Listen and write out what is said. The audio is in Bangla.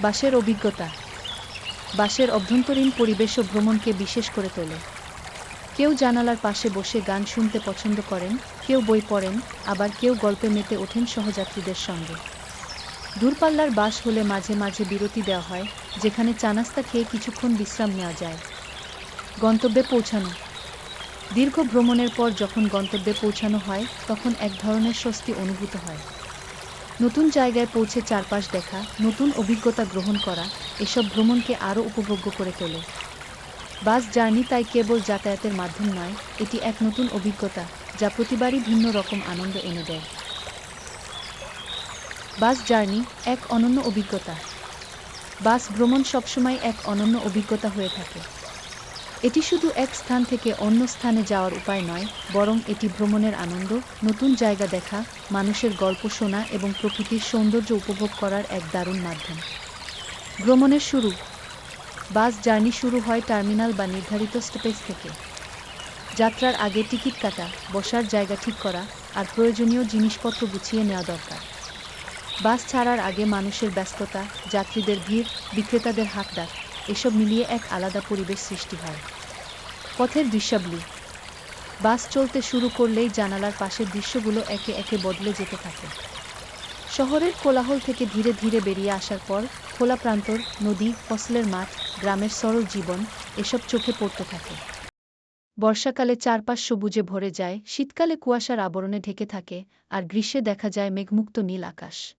বাসের অভিজ্ঞতা। বাসের অভ্যন্তরীণ পরিবেশ ও ভ্রমণকে বিশেষ করে তোলে। কেউ জানালার পাশে বসে গান শুনতে পছন্দ করেন, কেউ বই পড়েন, আবার কেউ গল্পে মেতে ওঠেন সহযাত্রীদের সঙ্গে। দূরপাল্লার বাস হলে মাঝে মাঝে বিরতি দেওয়া হয়, যেখানে চানাস্তা খেয়ে কিছুক্ষণ বিশ্রাম নেওয়া যায়। গন্তব্যে পৌঁছানো। দীর্ঘ ভ্রমণের পর যখন গন্তব্যে পৌঁছানো হয়, তখন এক ধরনের স্বস্তি অনুভূত হয়। নতুন জায়গায় পৌঁছে চারপাশ দেখা, নতুন অভিজ্ঞতা গ্রহণ করা, এসব ভ্রমণকে আরও উপভোগ্য করে তোলে। বাস জার্নি তাই কেবল যাতায়াতের মাধ্যম নয়, এটি এক নতুন অভিজ্ঞতা যা প্রতিবারই ভিন্ন রকম আনন্দ এনে দেয়। বাস জার্নি এক অনন্য অভিজ্ঞতা। বাস ভ্রমণ সবসময় এক অনন্য অভিজ্ঞতা হয়ে থাকে। এটি শুধু এক স্থান থেকে অন্য স্থানে যাওয়ার উপায় নয়, বরং এটি ভ্রমণের আনন্দ, নতুন জায়গা দেখা, মানুষের গল্প শোনা এবং প্রকৃতির সৌন্দর্য উপভোগ করার এক দারুণ মাধ্যম। ভ্রমণের শুরু। বাস জার্নি শুরু হয় টার্মিনাল বা নির্ধারিত স্টপেজ থেকে। যাত্রার আগে টিকিট কাটা, বসার জায়গা ঠিক করা আর প্রয়োজনীয় জিনিসপত্র গুছিয়ে নেওয়া দরকার। বাস ছাড়ার আগে মানুষের ব্যস্ততা, যাত্রীদের ভিড়, বিক্রেতাদের হাকডাক এসব মিলিয়ে এক আলাদা পরিবেশ সৃষ্টি হয়। পথের দৃশ্যাবলী। বাস চলতে শুরু করলেই জানালার পাশের দৃশ্যগুলো একে একে বদলে যেতে থাকে। শহরের কোলাহল থেকে ধীরে ধীরে বেরিয়ে আসার পর খোলা প্রান্তর, নদী, ফসলের মাঠ, গ্রামের সরল জীবন এসব চোখে পড়তে থাকে। বর্ষাকালে চারপাশ সবুজে ভরে যায়, শীতকালে কুয়াশার আবরণে ঢেকে থাকে আর গ্রীষ্মে দেখা যায় মেঘমুক্ত নীল আকাশ।